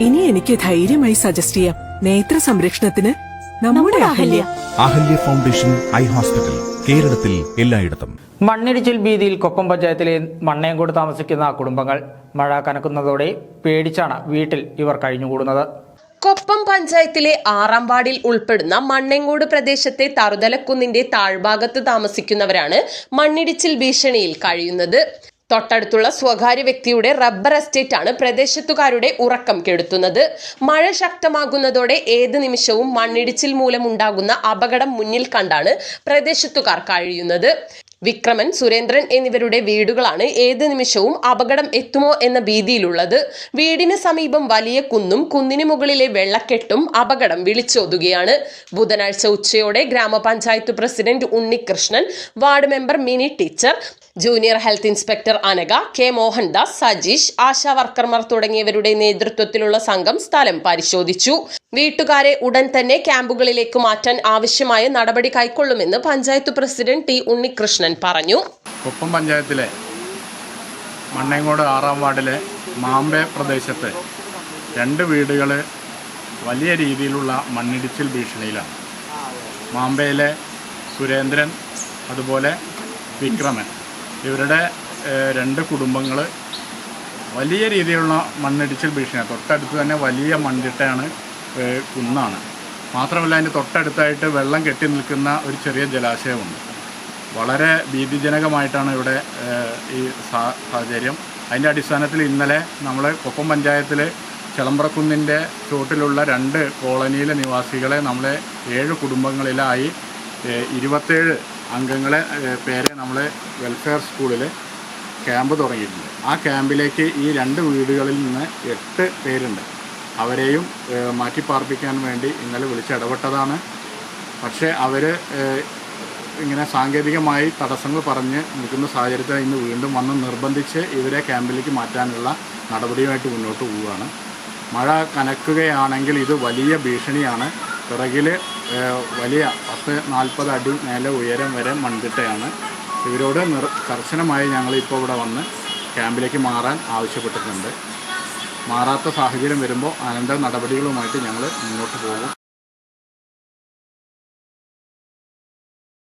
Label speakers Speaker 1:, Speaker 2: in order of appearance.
Speaker 1: ഇനി എനിക്ക് ധൈര്യമായി സജസ്റ്റ് ചെയ്യാം. നേത്ര സംരക്ഷണത്തിന് നമ്മുടെ Ahalya.
Speaker 2: Ahalya foundation eye hospital കേരളത്തിൽ എല്ലായിടത്തും.
Speaker 3: മണ്ണിടിച്ചിൽ ഭീതിയിൽ കൊപ്പം പഞ്ചായത്തിലെ മണ്ണയംകോട് താമസിക്കുന്ന കുടുംബങ്ങൾ മഴ കനക്കുന്നതോടെ പേടിച്ചാണ് വീട്ടിൽ ഇവർ കഴിഞ്ഞുകൂടുന്നത്.
Speaker 4: കൊപ്പം പഞ്ചായത്തിലെ ആറാം വാർഡിൽ ഉൾപ്പെടുന്ന മണ്ണെങ്കോട് പ്രദേശത്തെ തറുതലക്കുന്നിന്റെ താഴ്ഭാഗത്ത് താമസിക്കുന്നവരാണ് മണ്ണിടിച്ചിൽ ഭീഷണിയിൽ കഴിയുന്നത്. തൊട്ടടുത്തുള്ള സ്വകാര്യ വ്യക്തിയുടെ റബ്ബർ എസ്റ്റേറ്റ് ആണ് പ്രദേശത്തുകാരുടെ ഉറക്കം കെടുത്തുന്നത്. മഴ ശക്തമാകുന്നതോടെ ഏത് നിമിഷവും മണ്ണിടിച്ചിൽ മൂലമുണ്ടാകുന്ന അപകടം മുന്നിൽ കണ്ടാണ് പ്രദേശത്തുകാർ കഴിയുന്നത്. വിക്രമൻ സുരേന്ദ്രൻ എന്നിവരുടെ വീടുകളാണ് ഏത് നിമിഷവും അപകടം എത്തുമോ എന്ന ഭീതിയിലുള്ളത്. വീടിന് സമീപം വലിയ കുന്നും കുന്നിന് മുകളിലെ വെള്ളക്കെട്ടും അപകടം വിളിച്ചോതുകയാണ്. ബുധനാഴ്ച ഉച്ചയോടെ ഗ്രാമപഞ്ചായത്ത് president Unnikrishnan ward member Mini teacher junior health inspector Anaka K Mohandas Sajeesh Asha വർക്കർമാർ തുടങ്ങിയവരുടെ നേതൃത്വത്തിലുള്ള സംഘം സ്ഥലം പരിശോധിച്ചു. വീട്ടുകാരെ ഉടൻ തന്നെ ക്യാമ്പുകളിലേക്ക് മാറ്റാൻ ആവശ്യമായ നടപടി കൈക്കൊള്ളുമെന്ന് പഞ്ചായത്ത് പ്രസിഡന്റ് ടി ഉണ്ണികൃഷ്ണൻ പറഞ്ഞു.
Speaker 5: കൊപ്പം പഞ്ചായത്തിലെ മണ്ണേങ്കോട് ആറാം വാർഡിലെ മാമ്പെ പ്രദേശത്ത് രണ്ട് വീടുകൾ വലിയ രീതിയിലുള്ള മണ്ണിടിച്ചിൽ ഭീഷണിയിലാണ്. മാമ്പയിലെ സുരേന്ദ്രൻ അതുപോലെ വിക്രമൻ. ഇവരുടെ രണ്ട് കുടുംബങ്ങൾ വലിയ രീതിയിലുള്ള മണ്ണിടിച്ചിൽ ഭീഷണിയാണ്. തൊട്ടടുത്ത് തന്നെ വലിയ മണ്ണിട്ടയാണ് കുന്നാണ്. മാത്രമല്ല അതിന്റെ തൊട്ടടുത്തായിട്ട് വെള്ളം കെട്ടി നിൽക്കുന്ന ഒരു ചെറിയ ജലാശയമുണ്ട്. വളരെ ഭീതിജനകമായിട്ടാണ് ഇവിടെ ഈ സാഹചര്യം. അതിന്റെ അടിസ്ഥാനത്തിൽ ഇന്നലെ നമ്മൾ കൊപ്പം പഞ്ചായത്തിൽ ചെളമ്പ്രക്കുന്നിന്റെ ചുവട്ടിലുള്ള രണ്ട് കോളനിയിലെ നിവാസികളെ നമ്മളെ ഏഴ് കുടുംബങ്ങളിലായി ഇരുപത്തേഴ് അംഗങ്ങളെ പേരെ നമ്മൾ വെൽഫെയർ സ്കൂളിൽ ക്യാമ്പ് തുടങ്ങിയിട്ടുണ്ട്. ആ ക്യാമ്പിലേക്ക് ഈ രണ്ട് വീടുകളിൽ നിന്ന് എട്ട് പേരുണ്ട്. അവരെയും മാറ്റിപ്പാർപ്പിക്കാൻ വേണ്ടി ഇന്നലെ വിളിച്ചിടപെട്ടതാണ്. പക്ഷേ അവർ ഇങ്ങനെ സാങ്കേതികമായി തടസ്സങ്ങൾ പറഞ്ഞ് നിൽക്കുന്ന സാഹചര്യത്തിൽ ഇന്ന് വീണ്ടും വന്ന് നിർബന്ധിച്ച് ഇവരെ ക്യാമ്പിലേക്ക് മാറ്റാനുള്ള നടപടിയുമായിട്ട് മുന്നോട്ട് പോവുകയാണ്. മഴ കനക്കുകയാണെങ്കിൽ ഇത് വലിയ ഭീഷണിയാണ്. പിറകിൽ വലിയ പത്ത് നാൽപ്പത് അടി മേലെ ഉയരം വരെ മൺതിട്ടയാണ്. ഇവരോട് നിർ കർശനമായി ഞങ്ങളിപ്പോൾ ഇവിടെ വന്ന് ക്യാമ്പിലേക്ക് മാറാൻ ആവശ്യപ്പെട്ടിട്ടുണ്ട്. മാറാത്ത സാഹചര്യം വരുമ്പോൾ അനന്തര നടപടികളുമായിട്ട് ഞങ്ങൾ മുന്നോട്ട് പോകും.